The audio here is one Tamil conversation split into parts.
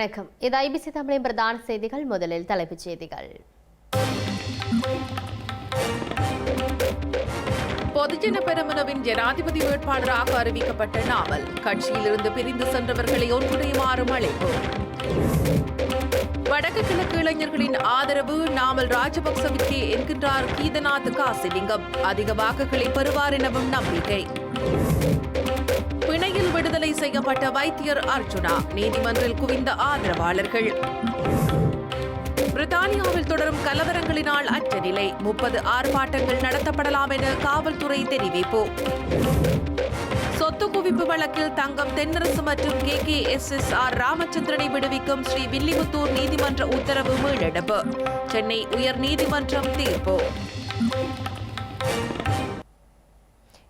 வணக்கம். இது ஐபிசி தமிழின் பிரதான செய்திகள். முதலில் தலைப்புச் செய்திகள். பொதுஜன பெருமனவின் ஜனாதிபதி வேட்பாளராக அறிவிக்கப்பட்ட நாவல். கட்சியிலிருந்து பிரிந்து சென்றவர்களை ஒன்றிணையுமாறும் அழைப்பு. வடக்கு கிழக்கு இளைஞர்களின் ஆதரவு நாமல் ராஜபக்சவிற்கே என்கின்றார் கீதநாத் காசிலிங்கம். அதிக வாக்குகளை பெறுவார் எனவும் நம்பிக்கை. விடுதலை செய்யப்பட்ட வைத்தியர் அர்ஜுனா நீதிமன்றில் குவிந்த ஆதரவாளர்கள். பிரித்தானியாவில் தொடரும் கலவரங்களினால் அற்ற நிலை. முப்பது ஆர்ப்பாட்டங்கள் நடத்தப்படலாம் என காவல்துறை தெரிவிப்பு. சொத்து குவிப்பு வழக்கில் தங்கம் தென்னரசு மற்றும் K K S S R ராமச்சந்திரனை விடுவிக்கும் ஸ்ரீ வில்லிபுத்தூர் நீதிமன்ற உத்தரவு மீளெடுப்பு. சென்னை உயர் நீதிமன்றம் தீர்ப்பு.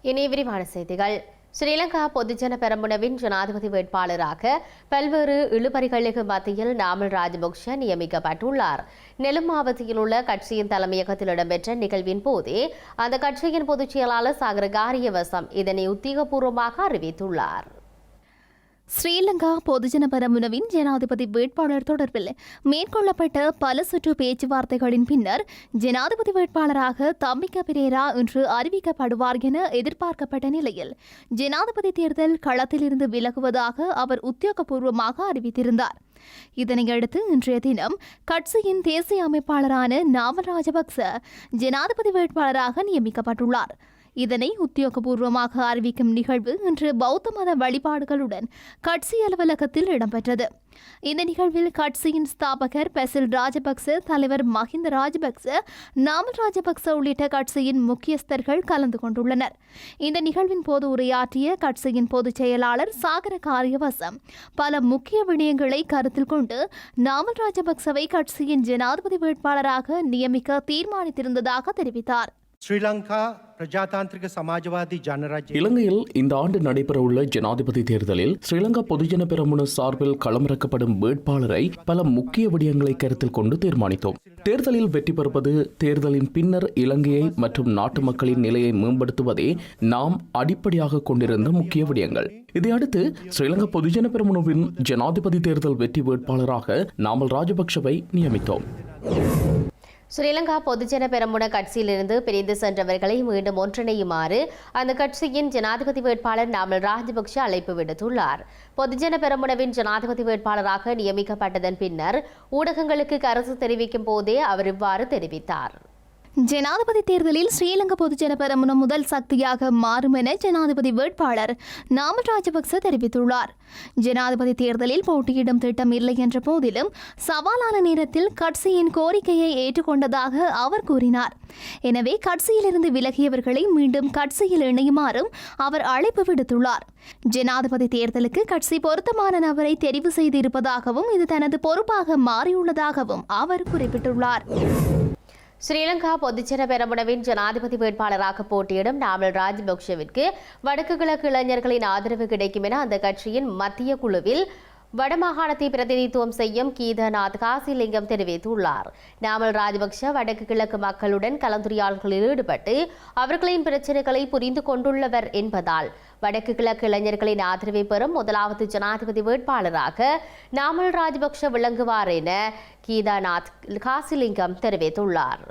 இனி விரிவான செய்திகள். ஸ்ரீலங்கா பொதுஜன பெரமுனவின் ஜனாதிபதி வேட்பாளராக பல்வேறு இழுபறிகளுக்கு மத்தியில் நாமல் ராஜபக்ஷ நியமிக்கப்பட்டுள்ளார். நெலும் மாவட்டத்தில் உள்ள கட்சியின் தலைமையகத்தில் இடம்பெற்ற நிகழ்வின் போதே அந்த கட்சியின் பொதுச் செயலாளர் சாகர காரியவசம் இதனை உத்தியோகபூர்வமாக அறிவித்துள்ளார். ஸ்ரீலங்கா பொதுஜன பரமுனவின் ஜனாதிபதி வேட்பாளர் தொடர்பில் மேற்கொள்ளப்பட்ட பல சுற்று பேச்சுவார்த்தைகளின் பின்னர் ஜனாதிபதி வேட்பாளராக தம்பிக்க பிரேரா இன்று அறிவிக்கப்படுவார் என எதிர்பார்க்கப்பட்ட நிலையில் ஜனாதிபதி தேர்தல் களத்திலிருந்து விலகுவதாக அவர் உத்தியோகபூர்வமாக அறிவித்திருந்தார். இதனையடுத்து இன்றைய தினம் கட்சியின் தேசிய அமைப்பாளரான நாமல் ராஜபக்ச ஜனாதிபதி வேட்பாளராக நியமிக்கப்பட்டுள்ளார். இதனை உத்தியோகபூர்வமாக அறிவிக்கும் நிகழ்வு இன்று பௌத்த மத வழிபாடுகளுடன் கட்சி அலுவலகத்தில் இடம்பெற்றது. இந்த நிகழ்வில் கட்சியின் ஸ்தாபகர் பெசில் ராஜபக்ச தலைவர் மஹிந்த ராஜபக்ச நாமல் ராஜபக்ச உள்ளிட்ட கட்சியின் முக்கியஸ்தர்கள் கலந்து கொண்டுள்ளனர். இந்த நிகழ்வின் போது உரையாற்றிய கட்சியின் பொதுச் செயலாளர் சாகர காரியவசம் பல முக்கிய விடயங்களை கருத்தில் கொண்டு நாமல் ராஜபக்சவை கட்சியின் ஜனாதிபதி வேட்பாளராக நியமிக்க தீர்மானித்திருந்ததாக தெரிவித்தார். ஸ்ரீலங்கா பிரஜாதாந்திரிக சமாஜ்வாதி ஜனராஜ் இலங்கையில் இந்த ஆண்டு நடைபெறவுள்ள ஜனாதிபதி தேர்தலில் ஸ்ரீலங்கா பொதுஜன பெரமுன சார்பில் களமிறக்கப்படும் வேட்பாளரை பல முக்கிய விடயங்களை கருத்தில் கொண்டு தீர்மானித்தோம். தேர்தலில் வெற்றி பெறுவது தேர்தலின் பின்னர் இலங்கையை மற்றும் நாட்டு மக்களின் நிலையை மேம்படுத்துவதே நாம் அடிப்படையாக கொண்டிருந்த முக்கிய விடயங்கள். இதையடுத்து ஸ்ரீலங்கா பொதுஜன பெரமுனவின் ஜனாதிபதி தேர்தல் வெற்றி வேட்பாளராக நாமல் ராஜபக்ஷவை நியமித்தோம். ஸ்ரீலங்கா பொதுஜன பெரமுன கட்சியிலிருந்து பிரிந்து சென்றவர்களை மீண்டும் ஒன்றிணையுமாறு அந்த கட்சியின் ஜனாதிபதி வேட்பாளர் நாமல் ராஜபக்ஷ அழைப்பு விடுத்துள்ளார். பொதுஜன பெரமுனவின் ஜனாதிபதி வேட்பாளராக நியமிக்கப்பட்டதன் பின்னர் ஊடகங்களுக்கு கருத்து தெரிவிக்கும் போதே அவர் இவ்வாறு தெரிவித்தார். ஜனாதிபதி தேர்தலில் ஸ்ரீலங்கா பொதுஜன பெரமுன முதல் சக்தியாக மாறும் என ஜனாதிபதி வேட்பாளர் நாமல் ராஜபக்ச தெரிவித்துள்ளார். ஜனாதிபதி தேர்தலில் போட்டியிடும் திட்டம் இல்லை என்ற போதிலும் சவாலான நேரத்தில் கட்சியின் கோரிக்கையை ஏற்றுக்கொண்டதாக அவர் கூறினார். எனவே கட்சியிலிருந்து விலகியவர்களை மீண்டும் கட்சியில் இணையுமாறும் அவர் அழைப்பு விடுத்துள்ளார். ஜனாதிபதி தேர்தலுக்கு கட்சி பொருத்தமான நபரை தெரிவு செய்திருப்பதாகவும் இது தனது பொறுப்பாக மாறியுள்ளதாகவும் அவர் குறிப்பிட்டுள்ளார். ஸ்ரீலங்கா பொதுஜன பெரமுனவின் ஜனாதிபதி வேட்பாளராக போட்டியிடும் நாமல் ராஜபக்ஷவிற்கு வடக்கு கிழக்கு இளைஞர்களின் ஆதரவு கிடைக்கும் என அந்த கட்சியின் மத்திய குழுவில் வடமாகாணத்தை பிரதிநிதித்துவம் செய்யும் கீதநாத் காசிலிங்கம் தெரிவித்துள்ளார். நாமல் ராஜபக்ஷ வடக்கு கிழக்கு மக்களுடன் கலந்துரையாடல்களில் ஈடுபட்டு அவர்களின் பிரச்சனைகளை புரிந்து கொண்டுள்ளவர் என்பதால் வடக்கு கிழக்கு இளைஞர்களின் ஆதரவை பெறும் முதலாவது ஜனாதிபதி வேட்பாளராக நாமல் ராஜபக்ஷ விளங்குவார் என கீதாநாத் காசிலிங்கம் தெரிவித்துள்ளார்.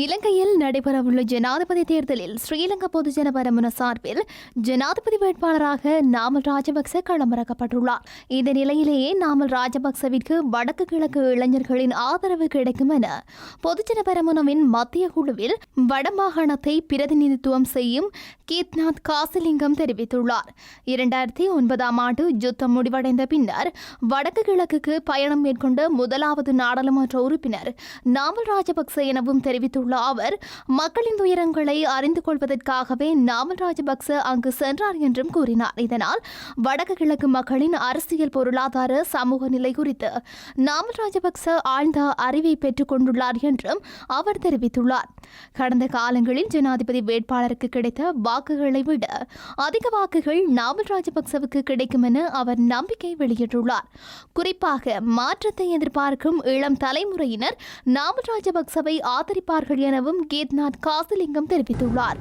இலங்கையில் நடைபெறவுள்ள ஜனாதிபதி தேர்தலில் ஸ்ரீலங்கா பொதுஜன பரமுன சார்பில் ஜனாதிபதி வேட்பாளராக நாமல் ராஜபக்ச களமிறக்கப்பட்டுள்ளார். இந்த நிலையிலேயே நாமல் ராஜபக்சவிற்கு வடக்கு கிழக்கு இளைஞர்களின் ஆதரவு கிடைக்கும் என பொதுஜன பரமுனவின் மத்திய குழுவில் வடமாகாணத்தை பிரதிநிதித்துவம் செய்யும் கீத்நாத் காசிலிங்கம் தெரிவித்துள்ளார். இரண்டாயிரத்தி ஒன்பதாம் ஆண்டு யுத்தம் முடிவடைந்த பின்னர் வடக்கு கிழக்குக்கு பயணம் மேற்கொண்ட முதலாவது நாடாளுமன்ற உறுப்பினர் நாமல் ராஜபக்ச எனவும் தெரிவித்துள்ளார் தெரிவித்துள்ள அவர் மக்களின் துயரங்களை அறிந்து கொள்வதற்காகவே நாமல் ராஜபக்ச அங்கு சென்றார் என்றும் கூறினார். இதனால் வடக்கு கிழக்கு மக்களின் அரசியல் பொருளாதார சமூக நிலை குறித்து நாமல் ராஜபக்ச ஆழ்ந்த அறிவை பெற்றுக் கொண்டுள்ளார் என்றும் அவர் தெரிவித்துள்ளார். கடந்த காலங்களில் ஜனாதிபதி வேட்பாளருக்கு கிடைத்த வாக்குகளை விட அதிக வாக்குகள் நாமல் ராஜபக்சவுக்கு கிடைக்கும் என அவர் நம்பிக்கை வெளியிட்டுள்ளார். குறிப்பாக மாற்றத்தை எதிர்பார்க்கும் இளம் தலைமுறையினர் நாமல் ராஜபக்சவை ஆதரிப்பார்கள் எனவும் கீத்நாத் காசிலிங்கம் தெரிவித்துள்ளார்.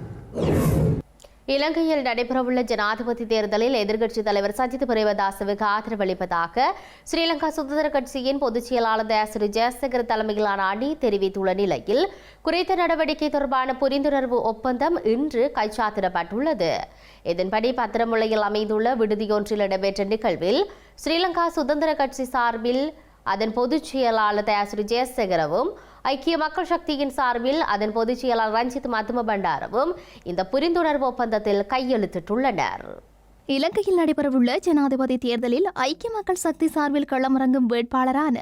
இலங்கையில் நடைபெறவுள்ள ஜனாதிபதி தேர்தலில் எதிர்க்கட்சித் தலைவர் சஜித் பிரேமதாசவுக்கு ஆதரவளிப்பதாக ஸ்ரீலங்கா சுதந்திர கட்சியின் பொதுச் செயலாளர் தயாசிரி ஜெயசேகர் தலைமையிலான அணி தெரிவித்துள்ள நிலையில் குறித்த நடவடிக்கை தொடர்பான புரிந்துணர்வு ஒப்பந்தம் இன்று கைச்சாத்திடப்பட்டுள்ளது. இதன்படி பத்திரமுலையில் அமைந்துள்ள விடுதியொன்றில் இடம்பெற்ற நிகழ்வில் ஸ்ரீலங்கா சுதந்திர கட்சி சார்பில் அதன் பொதுச் செயலாளர் தயாசிரி ஜெயசேகரவும் ஐக்கிய மக்கள் சக்தியின் சார்பில் அதன் பொதுச் செயலாளர் ரஞ்சித் மதும பண்டாரவும் இந்த புரிந்துணர்வு ஒப்பந்தத்தில் கையெழுத்திட்டுள்ளனர். இலங்கையில் நடைபெறவுள்ள ஜனாதிபதி தேர்தலில் ஐக்கிய மக்கள் சக்தி சார்பில் களமிறங்கும் வேட்பாளரான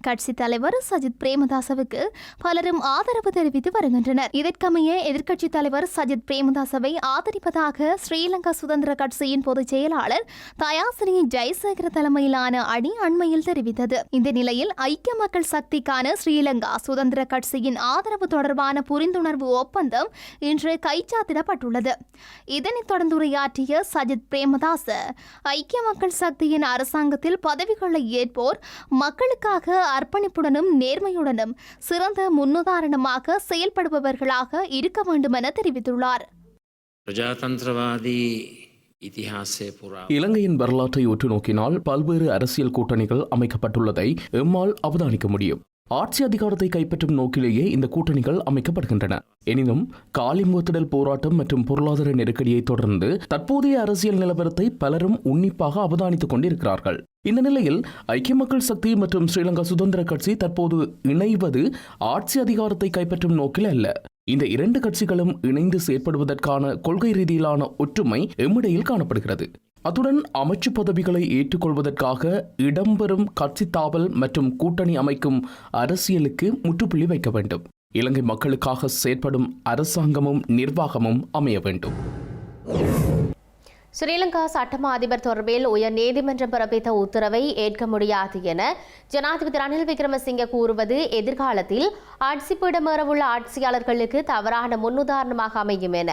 கட்சித் தலைவர் சஜித் பிரேமதாசவுக்கு பலரும் ஆதரவு தெரிவித்து வருகின்றனர். இதற்கமைய எதிர்க்கட்சித் தலைவர் சஜித் பிரேமதாசவை ஆதரிப்பதாக ஸ்ரீலங்கா சுதந்திர கட்சியின் பொதுச் செயலாளர் தயாசிரி ஜெயசேகர தலைமையிலான அணி அண்மையில் தெரிவித்தது. இந்த நிலையில் ஐக்கிய மக்கள் சக்திக்கான ஸ்ரீலங்கா சுதந்திர கட்சியின் ஆதரவு தொடர்பான புரிந்துணர்வு ஒப்பந்தம் இன்று கைச்சாத்திடப்பட்டுள்ளது. இதனைத் தொடர்ந்து உரையாற்றிய சஜித் பிரேமதாச ஐக்கிய மக்கள் சக்தியின் அரசாங்கத்தில் பதவிகளை ஏற்போர் மக்களுக்காக அர்ப்பணிப்புடனும் நேர்மையுடனும் சிறந்த முன்னுதாரணமாக செயல்படுபவர்களாக இருக்க வேண்டும் என தெரிவித்துள்ளார். பிரஜாதந்திரவாதி இலங்கையின் வரலாற்றை உற்று நோக்கினால் பல்வேறு அரசியல் கூட்டணிகள் அமைக்கப்பட்டுள்ளதை எம்மால் அவதானிக்க முடியும். ஆட்சி அதிகாரத்தை கைப்பற்றும் நோக்கிலேயே இந்த கூட்டணிகள் அமைக்கப்படுகின்றன. எனினும் காலிமுகத்திடல் போராட்டம் மற்றும் பொருளாதார நெருக்கடியை தொடர்ந்து தற்போதைய அரசியல் நிலவரத்தை பலரும் உன்னிப்பாக அவதானித்துக் கொண்டிருக்கிறார்கள். இந்த நிலையில் ஐக்கிய மக்கள் சக்தி மற்றும் ஸ்ரீலங்கா சுதந்திர கட்சி தற்போது இணைவது ஆட்சி அதிகாரத்தை கைப்பற்றும் நோக்கில் அல்ல. இந்த இரண்டு கட்சிகளும் இணைந்து செயற்படுவதற்கான கொள்கை ரீதியிலான ஒற்றுமை எம்மிடையில் காணப்படுகிறது. அத்துடன் அமைச்சு பதவிகளை ஏற்றுக்கொள்வதற்காக இடம்பெறும் கட்சி தாவல் மற்றும் கூட்டணி அமைக்கும் அரசியலுக்கு முற்றுப்புள்ளி வைக்க வேண்டும். இலங்கை மக்களுக்காக செயற்படும் அரசாங்கமும் நிர்வாகமும் அமைய வேண்டும். ஸ்ரீலங்கா சட்டமா அதிபர் தொடர்பில் உயர் நீதிமன்றம் பிறப்பித்த உத்தரவை ஏற்க முடியாது என ஜனாதிபதி ரணில் விக்ரமசிங்கே கூறுவது எதிர்காலத்தில் ஆட்சிப்பீடமேறவுள்ள ஆட்சியாளர்களுக்கு தவறான முன்னுதாரணமாக அமையும் என.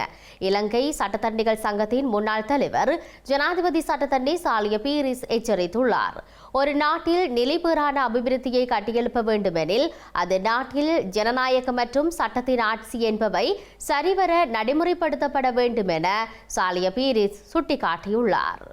இலங்கை சட்டத்தண்டிகள் சங்கத்தின் முன்னாள் தலைவர் ஜனாதிபதி சட்டத்தண்டி சாலிய பீரிஸ் எச்சரித்துள்ளார். ஒரு நாட்டில் நிலைபெறான அபிவிருத்தியை கட்டியெழுப்ப வேண்டுமெனில் அது நாட்டில் ஜனநாயகம் மற்றும் சட்டத்தின் ஆட்சி என்பவை சரிவர நடைமுறைப்படுத்தப்பட வேண்டும் என சாலிய பீரிஸ் சுட்டிக்காட்டியுள்ளார்.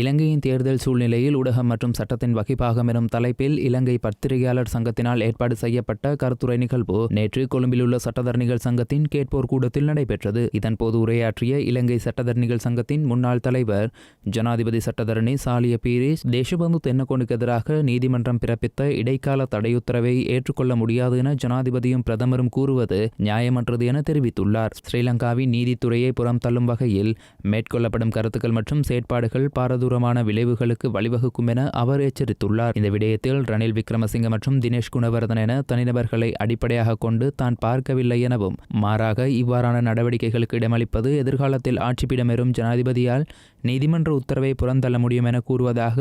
இலங்கையின் தேர்தல் சூழ்நிலையில் ஊடகம் மற்றும் சட்டத்தின் வகிப்பாகம் எனும் தலைப்பில் இலங்கை பத்திரிகையாளர் சங்கத்தினால் ஏற்பாடு செய்யப்பட்ட கருத்துரை நிகழ்வு நேற்று கொழும்பிலுள்ள சட்டத்தரணிகள் சங்கத்தின் கேட்போர் கூடத்தில் நடைபெற்றது. இதன்போது உரையாற்றிய இலங்கை சட்டத்தரணிகள் சங்கத்தின் முன்னாள் தலைவர் ஜனாதிபதி சட்டத்தரணி சாலிய பீரிஸ் தேசபந்து தென்னகோனுக்கு எதிராக நீதிமன்றம் பிறப்பித்த இடைக்கால தடையுத்தரவை ஏற்றுக்கொள்ள முடியாது என ஜனாதிபதியும் பிரதமரும் கூறுவது நியாயமற்றது என தெரிவித்துள்ளார். ஸ்ரீலங்காவின் நீதித்துறையை புறம் தள்ளும் வகையில் மேற்கொள்ளப்படும் கருத்துக்கள் மற்றும் செயற்பாடுகள் பாரத பாரதூரமான விளைவுகளுக்கு வழிவகுக்கும் என அவர் எச்சரித்துள்ளார். இந்த விடயத்தில் ரணில் விக்ரமசிங்க மற்றும் தினேஷ் குணவர்தன் என தனிநபர்களை அடிப்படையாக கொண்டு தான் பார்க்கவில்லை எனவும் மாறாக இவ்வாறான நடவடிக்கைகளுக்கு இடமளிப்பது எதிர்காலத்தில் ஆட்சிப்பிடமெறும் ஜனாதிபதியால் நீதிமன்ற உத்தரவை புறந்தள்ள முடியும் என கூறுவதாக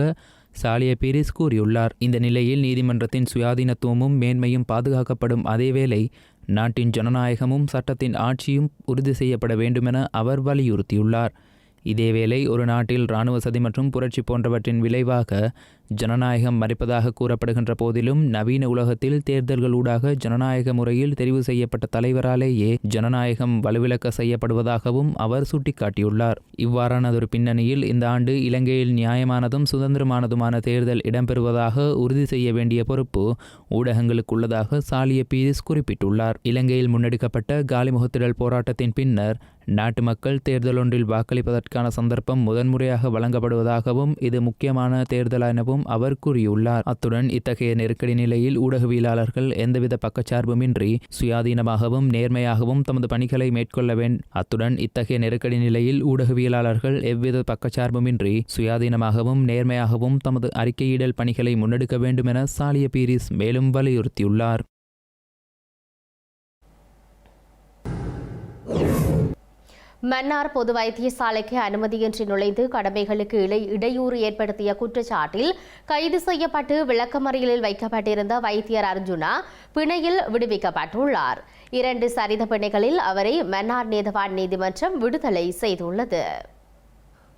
சாலிய பீரிஸ் கூறியுள்ளார். இந்த நிலையில் நீதிமன்றத்தின் சுயாதீனத்துவமும் மேன்மையும் பாதுகாக்கப்படும் அதேவேளை நாட்டின் ஜனநாயகமும் சட்டத்தின் ஆட்சியும் உறுதி செய்யப்பட வேண்டுமென அவர் வலியுறுத்தியுள்ளார். இதேவேளை ஒரு நாட்டில் இராணுவ சதி மற்றும் புரட்சி போன்றவற்றின் விளைவாக ஜனநாயகம் மறைப்பதாக கூறப்படுகின்ற போதிலும் நவீன உலகத்தில் தேர்தல்களூடாக ஜனநாயக முறையில் தெரிவு செய்யப்பட்ட தலைவராலேயே ஜனநாயகம் வலுவிழக்க செய்யப்படுவதாகவும் அவர் சுட்டிக்காட்டியுள்ளார். இவ்வாறானதொரு பின்னணியில் இந்த ஆண்டு இலங்கையில் நியாயமானதும் சுதந்திரமானதுமான தேர்தல் இடம்பெறுவதாக உறுதி செய்ய வேண்டிய பொறுப்பு ஊடகங்களுக்கு உள்ளதாக சாலிய பீரிஸ் குறிப்பிட்டுள்ளார். இலங்கையில் முன்னெடுக்கப்பட்ட காலிமுகத்திடல் போராட்டத்தின் பின்னர் நாட்டு மக்கள் தேர்தல் ஒன்றில் வாக்களிப்பதற்கான சந்தர்ப்பம் முதன்முறையாக வழங்கப்படுவதாகவும் இது முக்கியமான தேர்தல் எனவும் அவர் கூறியுள்ளார். அத்துடன் இத்தகைய நெருக்கடி நிலையில் ஊடகவியலாளர்கள் எந்தவித பக்கச்சார்புமின்றி சுயாதீனமாகவும் நேர்மையாகவும் தமது பணிகளை மேற்கொள்ள வேண்டும் அத்துடன் இத்தகைய நெருக்கடி நிலையில் ஊடகவியலாளர்கள் எவ்வித பக்கச்சார்புமின்றி சுயாதீனமாகவும் நேர்மையாகவும் தமது அறிக்கையிடல் பணிகளை முன்னெடுக்க வேண்டும் என சாலிய பீரிஸ் மேலும் வலியுறுத்தியுள்ளார். மன்னார் பொது வைத்தியசாலைக்கு அனுமதியின்றி நுழைந்து கடமைகளுக்கு இடை இடையூறு ஏற்படுத்திய குற்றச்சாட்டில் கைது செய்யப்பட்டு விளக்கமறியலில் வைக்கப்பட்டிருந்த வைத்தியர் அர்ஜுனா பிணையில் விடுவிக்கப்பட்டுள்ளார். இரண்டு சரித பிணைகளில் அவரை மன்னார் நீதவான் நீதிமன்றம் விடுதலை செய்துள்ளது.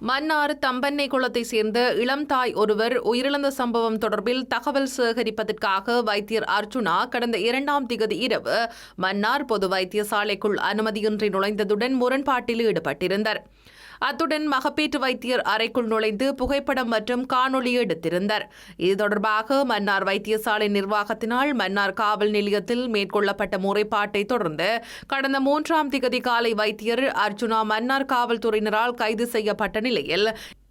மன்னார் தம்பன்னை குளத்தை சேர்ந்த இளம் தாய் ஒருவர் உயிரிழந்த சம்பவம் தொடர்பில் தகவல் சேகரிப்பதற்காக வைத்தியர் அர்ஜுனா கடந்த இரண்டாம் திகதி இரவு மன்னார் பொது வைத்தியசாலைக்குள் அனுமதியின்றி நுழைந்ததுடன் முரண்பாட்டில் ஈடுபட்டிருந்தார். அத்துடன் மகப்பேற்று வைத்தியர் அறைக்குள் நுழைந்து புகைப்படம் மற்றும் காணொலி எடுத்திருந்தார். இது தொடர்பாக மன்னார் வைத்தியசாலை நிர்வாகத்தினால் மன்னார் காவல் நிலையத்தில் மேற்கொள்ளப்பட்ட முறைப்பாட்டை தொடர்ந்து கடந்த மூன்றாம் திகதி காலை வைத்தியர் அர்ஜுனா மன்னார் காவல்துறையினரால் கைது செய்யப்பட்ட நிலையில்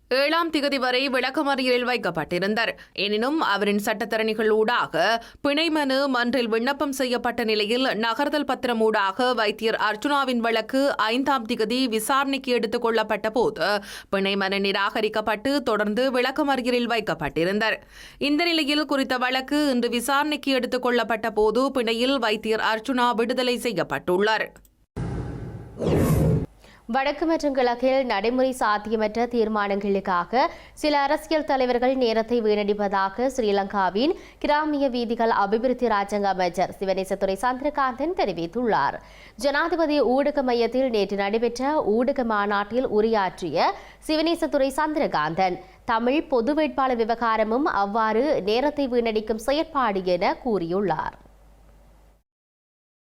ஏழாம் திகதி வரை விளக்கமறியலில் வைக்கப்பட்டிருந்தார். எனினும் அவரின் சட்டத்தரணிகள் ஊடாக பிணை மனு மன்றில் விண்ணப்பம் செய்யப்பட்ட நிலையில் நகர்தல் பத்திரம் ஊடாக வைத்தியர் அர்ஜுனாவின் வழக்கு ஐந்தாம் திகதி விசாரணைக்கு எடுத்துக் கொள்ளப்பட்ட போது பிணை மனு நிராகரிக்கப்பட்டு தொடர்ந்து விளக்கமறியலில் வைக்கப்பட்டிருந்தார். இந்த நிலையில் குறித்த வழக்கு இன்று விசாரணைக்கு எடுத்துக் கொள்ளப்பட்ட போது பிணையில் வைத்தியர் அர்ஜுனா விடுதலை செய்யப்பட்டுள்ளார். வடக்கு மற்றும் கிழக்கில் நடைமுறை சாத்தியமற்ற தீர்மானங்களுக்காக சில அரசியல் தலைவர்கள் நேரத்தை வீணடிப்பதாக ஸ்ரீலங்காவின் கிராமிய வீதிகள் அபிவிருத்தி ராஜாங்க அமைச்சர் சிவனேசத்துறை சந்திரகாந்தன் தெரிவித்துள்ளார் ஜனாதிபதி ஊடக மையத்தில் நேற்று நடைபெற்ற ஊடக மாநாட்டில் உரையாற்றிய சிவனேசத்துறை சந்திரகாந்தன் தமிழ் பொது வேட்பாளர் விவகாரமும் அவ்வாறு நேரத்தை வீணடிக்கும் செயற்பாடு என கூறியுள்ளார்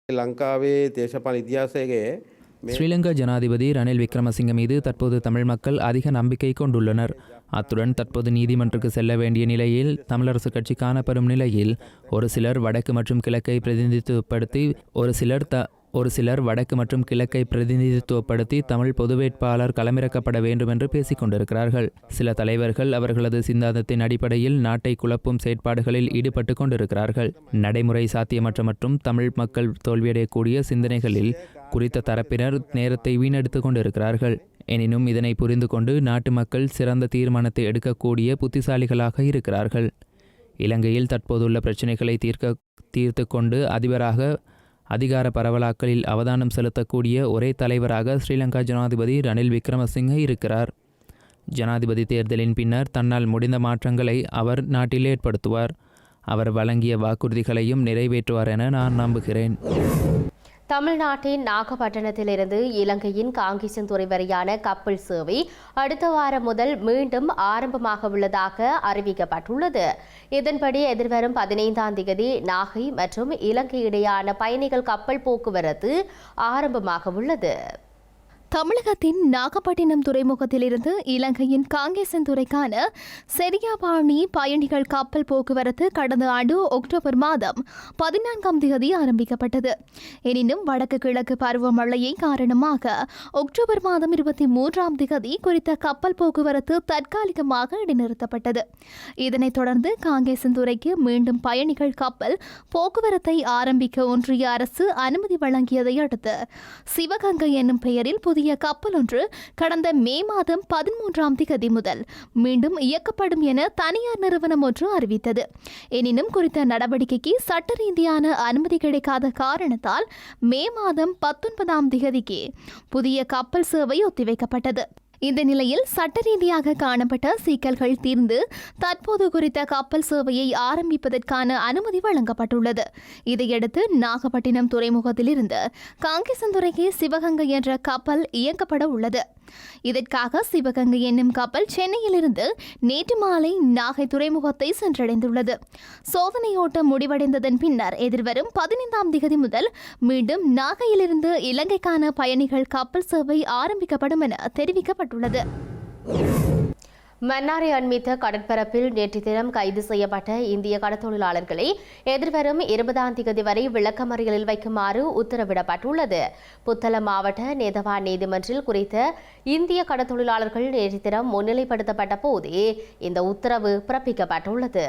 ලංකාවේ දේශපාල ඉතිහාසයගේ මේ ஸ்ரீலங்கா ஜனாதிபதி ரணில் விக்ரமசிங்க மீது தற்போது தமிழ் மக்கள் அதிக நம்பிக்கை கொண்டுள்ளனர். அத்துடன் தற்போது நீதிமன்றுக்கு செல்ல வேண்டிய நிலையில் தமிழரசு கட்சி காணப்படும் நிலையில் ஒரு சிலர் வடக்கு மற்றும் கிழக்கை பிரதிநிதித்துவப்படுத்தி ஒரு சிலர் த ஒரு சிலர் வடக்கு மற்றும் கிழக்கை பிரதிநிதித்துவப்படுத்தி தமிழ் பொது வேட்பாளர் களமிறக்கப்பட வேண்டும் என்று பேசிக் கொண்டிருக்கிறார்கள். சில தலைவர்கள் அவர்களது சிந்தாந்தத்தின் அடிப்படையில் நாட்டை குழப்பும் செயற்பாடுகளில் ஈடுபட்டு கொண்டிருக்கிறார்கள். நடைமுறை சாத்தியமற்ற மற்றும் தமிழ் மக்கள் தோல்வியடையக்கூடிய சிந்தனைகளில் குறித்த தரப்பினர் நேரத்தை வீணடித்துக் கொண்டிருக்கிறார்கள். எனினும் இதனை புரிந்து கொண்டு நாட்டு மக்கள் சிறந்த தீர்மானத்தை எடுக்கக்கூடிய புத்திசாலிகளாக இருக்கிறார்கள். இலங்கையில் தற்போதுள்ள பிரச்சினைகளை தீர்க்க தீர்த்து கொண்டு அதிபராக அதிகார பரவலாக்கலில் அவதானம் செலுத்தக்கூடிய ஒரே தலைவராக ஸ்ரீலங்கா ஜனாதிபதி ரணில் விக்ரமசிங்க இருக்கிறார். ஜனாதிபதி தேர்தலின் பின்னர் தன்னால் முடிந்த மாற்றங்களை அவர் நாட்டில் ஏற்படுத்துவார். அவர் வழங்கிய வாக்குறுதிகளையும் நிறைவேற்றுவார் என நான் நம்புகிறேன். தமிழ்நாட்டின் நாகப்பட்டினத்திலிருந்து இலங்கையின் காங்கேசன்துறை வரையான கப்பல் சேவை அடுத்த வாரம் முதல் மீண்டும் ஆரம்பமாக உள்ளதாக அறிவிக்கப்பட்டுள்ளது. இதன்படி எதிர்வரும் பதினைந்தாம் தேதி நாகை மற்றும் இலங்கை இடையான பயணிகள் கப்பல் போக்குவரத்து ஆரம்பமாக உள்ளது. தமிழகத்தின் நாகப்பட்டினம் துறைமுகத்திலிருந்து இலங்கையின் காங்கேசன் துறைக்கான செரியாபாணி பயணிகள் கப்பல் போக்குவரத்து கடந்த ஆண்டு அக்டோபர் மாதம் பதினான்காம் தேதி ஆரம்பிக்கப்பட்டது. எனினும் வடக்கு கிழக்கு பருவமழையை காரணமாக அக்டோபர் மாதம் இருபத்தி மூன்றாம் தேதி குறித்த கப்பல் போக்குவரத்து தற்காலிகமாக இடைநிறுத்தப்பட்டது. இதனைத் தொடர்ந்து காங்கேசன் துறைக்கு மீண்டும் பயணிகள் கப்பல் போக்குவரத்தை ஆரம்பிக்க ஒன்றிய அரசு அனுமதி வழங்கியதை அடுத்து சிவகங்கை என்னும் பெயரில் புதிய கப்பல் ஒன்று கடந்த மே மாதம் பதிமூன்றாம் திகதி முதல் மீண்டும் இயக்கப்படும் என தனியார் நிறுவனம் ஒன்று அறிவித்தது. எனினும் குறித்த நடவடிக்கைக்கு சட்ட ரீதியான அனுமதி கிடைக்காத காரணத்தால் மே மாதம் பத்தொன்பதாம் திகதிக்கு புதிய கப்பல் சேவை ஒத்திவைக்கப்பட்டது. இந்த நிலையில் சட்ட ரீதியாக காணப்பட்ட சிக்கல்கள் தீர்ந்து தற்போது குறித்த கப்பல் சேவையை ஆரம்பிப்பதற்கான அனுமதி வழங்கப்பட்டுள்ளது. இதையடுத்து நாகப்பட்டினம் துறைமுகத்திலிருந்து காங்கேசந்துறைக்கு சிவகங்கை என்ற கப்பல் இயக்கப்பட உள்ளது. இதற்காக சிவகங்கை என்னும் கப்பல் சென்னையிலிருந்து நேற்று மாலை நாகை துறைமுகத்தை சென்றடைந்துள்ளது. சோதனையோட்டம் முடிவடைந்ததன் பின்னர் எதிர்வரும் பதினைந்தாம் திகதி முதல் மீண்டும் நாகையிலிருந்து இலங்கைக்கான பயணிகள் கப்பல் சேவை ஆரம்பிக்கப்படும் என தெரிவிக்கப்பட்டுள்ளது. மன்னாரை அண்மித்த கடற்பரப்பில் நேற்று தினம் கைது செய்யப்பட்ட இந்திய கடத்தொழிலாளர்களை எதிர்வரும் இருபதாம் தேதி வரை விளக்கமறியலில் வைக்குமாறு உத்தரவிடப்பட்டுள்ளது. புத்தளம் மாவட்ட நேதவான் நீதிமன்றில் குறித்த இந்திய கடத்தொழிலாளர்கள் நேற்று தினம் முன்னிலைப்படுத்தப்பட்ட போதே இந்த உத்தரவு பிறப்பிக்கப்பட்டுள்ளது.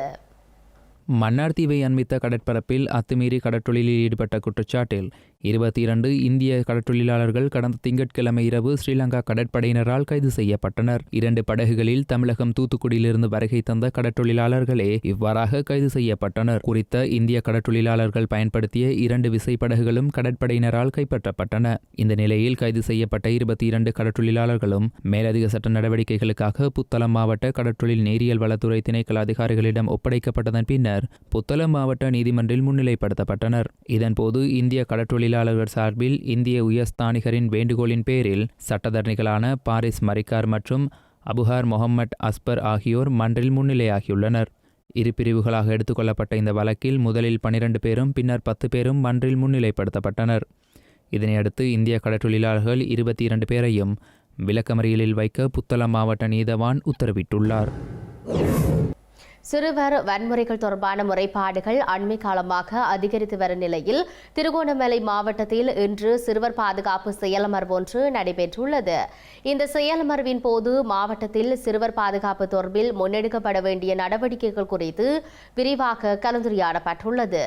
மன்னார் தீவை அண்மித்த கடற்பரப்பில் அத்துமீறி கடற்றொழிலில் ஈடுபட்ட குற்றச்சாட்டில் இருபத்தி இரண்டு இந்திய கடற்றொழிலாளர்கள் கடந்த திங்கட்கிழமை இரவு ஸ்ரீலங்கா கடற்படையினரால் கைது செய்யப்பட்டனர். இரண்டு படகுகளில் தமிழகம் தூத்துக்குடியிலிருந்து வருகை தந்த கடற்றொழிலாளர்களே இவ்வாறாக கைது செய்யப்பட்டனர். குறித்த இந்திய கடற்றொழிலாளர்கள் பயன்படுத்திய இரண்டு விசைப்படகுகளும் கடற்படையினரால் கைப்பற்றப்பட்டன. இந்த நிலையில் கைது செய்யப்பட்ட இருபத்தி இரண்டு கடற்றொழிலாளர்களும் மேலதிக சட்ட நடவடிக்கைகளுக்காக புத்தளம் மாவட்ட கடற்றொழில் நேரியல் வளத்துறை திணைக்கள அதிகாரிகளிடம் ஒப்படைக்கப்பட்டதன் பின்னர் புத்தளம் மாவட்ட நீதிமன்றில் முன்னிலைப்படுத்தப்பட்டனர். இதன்போது இந்திய கடற்றொழில் தொழிலாளர்கள் சார்பில் இந்திய உயர்ஸ்தானிகரின் வேண்டுகோளின் பேரில் சட்டத்தரணிகளான பாரிஸ் மரிக்கார் மற்றும் அபுஹார் மொஹம்மட் அஸ்பர் ஆகியோர் மன்றில் முன்னிலையாகியுள்ளனர். இரு பிரிவுகளாக எடுத்துக்கொள்ளப்பட்ட இந்த வழக்கில் முதலில் பனிரெண்டு பேரும் பின்னர் பத்து பேரும் மன்றில் முன்னிலைப்படுத்தப்பட்டனர். இதனையடுத்து இந்திய கடற்றொழிலாளர்கள் இருபத்தி இரண்டு பேரையும் விளக்கமறியலில் வைக்க புத்தளம் மாவட்ட நீதவான் உத்தரவிட்டுள்ளார். சிறுவர் வன்முறைகள் தொடர்பான முறைப்பாடுகள் அண்மை காலமாக அதிகரித்து வரும் நிலையில் திருகோணமலை மாவட்டத்தில் இன்று சிறுவர் பாதுகாப்பு செயலமர்வு ஒன்று நடைபெற்றுள்ளது. இந்த செயலமர்வின் போது மாவட்டத்தில் சிறுவர் பாதுகாப்பு தொடர்பில் முன்னெடுக்கப்பட வேண்டிய நடவடிக்கைகள் குறித்து விரிவாக கலந்துரையாடப்பட்டுள்ளது.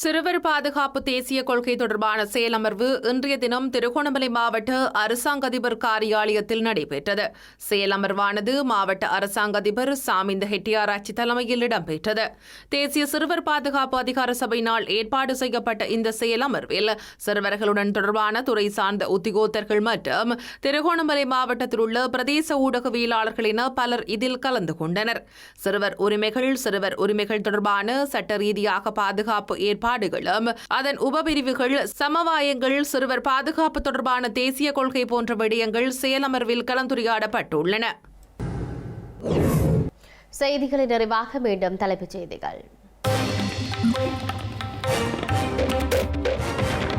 சிறுவர் பாதுகாப்பு தேசிய கொள்கை தொடர்பான செயலமர்வு இன்றைய தினம் திருகோணமலை மாவட்ட அரசாங்க அதிபர் காரியாலயத்தில் நடைபெற்றது. செயலமர்வானது மாவட்ட அரசாங்க அதிபர் சாமிந்த ஹெட்டியாராய்ச்சி தலைமையில் இடம்பெற்றது. தேசிய சிறுவர் பாதுகாப்பு அதிகார சபையினால் ஏற்பாடு செய்யப்பட்ட இந்த செயலமர்வில் சிறுவர்களுடன் தொடர்பான துறை சார்ந்த உத்தியோகத்தர்கள் மற்றும் திருகோணமலை மாவட்டத்தில் உள்ள பிரதேச ஊடகவியலாளர்கள் என பலர் இதில் கலந்து கொண்டனர். சிறுவர் உரிமைகள் சிறுவர் உரிமைகள் தொடர்பான சட்ட ரீதியாக பாதுகாப்பு ஏற்பாடு ஏற்பாடுகளும். அதன் உபபிரிவுகள் சமவாயங்கள் சிறுவர் பாதுகாப்பு தொடர்பான தேசிய கொள்கை போன்ற விடயங்கள் செயலமர்வில் கலந்துரையாடப்பட்டுள்ளன. செய்திகளின் நிறைவாக மீண்டும் தலைப்புச் செய்திகள்.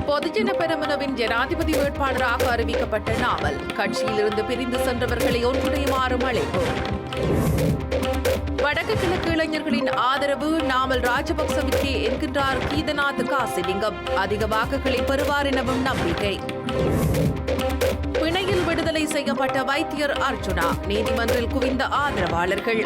பொதுஜன பெரமுனவின் ஜனாதிபதி வேட்பாளராக அறிவிக்கப்பட்ட நாவல் கட்சியிலிருந்து பிரிந்து சென்றவர்களை ஒன்றிணையுமாறும் அழைப்பு. வடக்கு கிழக்கு இளைஞர்களின் ஆதரவு நாமல் ராஜபக்சவுக்கே என்கின்றார் கீதநாத் காசிலிங்கம். அதிக வாக்குகளை பெறுவார் எனவும் நம்பிக்கை. பிணையில் விடுதலை செய்யப்பட்ட வைத்தியர் அர்ஜுனா நீதிமன்றில் குவிந்த ஆதரவாளர்கள்.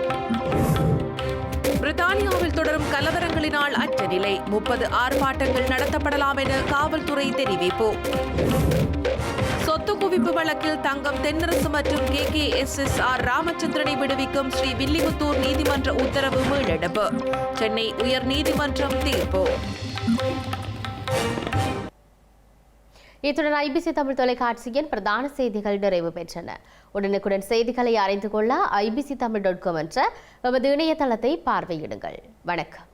பிரித்தானியாவில் தொடரும் கலவரங்களினால் அற்ற நிலை. முப்பது ஆர்ப்பாட்டங்கள் நடத்தப்படலாம் என காவல்துறை தெரிவிப்பு. குவிப்பு வழக்கில் தங்கம் தென்னரசு மற்றும் K K S S R ராமச்சந்திரனை விடுவிக்கும் ஸ்ரீ வில்லிபுத்தூர் நீதிமன்ற உத்தரவு மீளெடுப்பு. சென்னை உயர் நீதிமன்றம் தீர்ப்பு. இத்துடன் ஐபிசி தமிழ் தொலைக்காட்சியின் பிரதான செய்திகள் நிறைவு பெற்றன. உடனுக்குடன் செய்திகளை அறிந்து கொள்ள ஐபிசி தமிழ் டாட் காம் என்ற எமது இணையதளத்தை பார்வையிடுங்கள். வணக்கம்.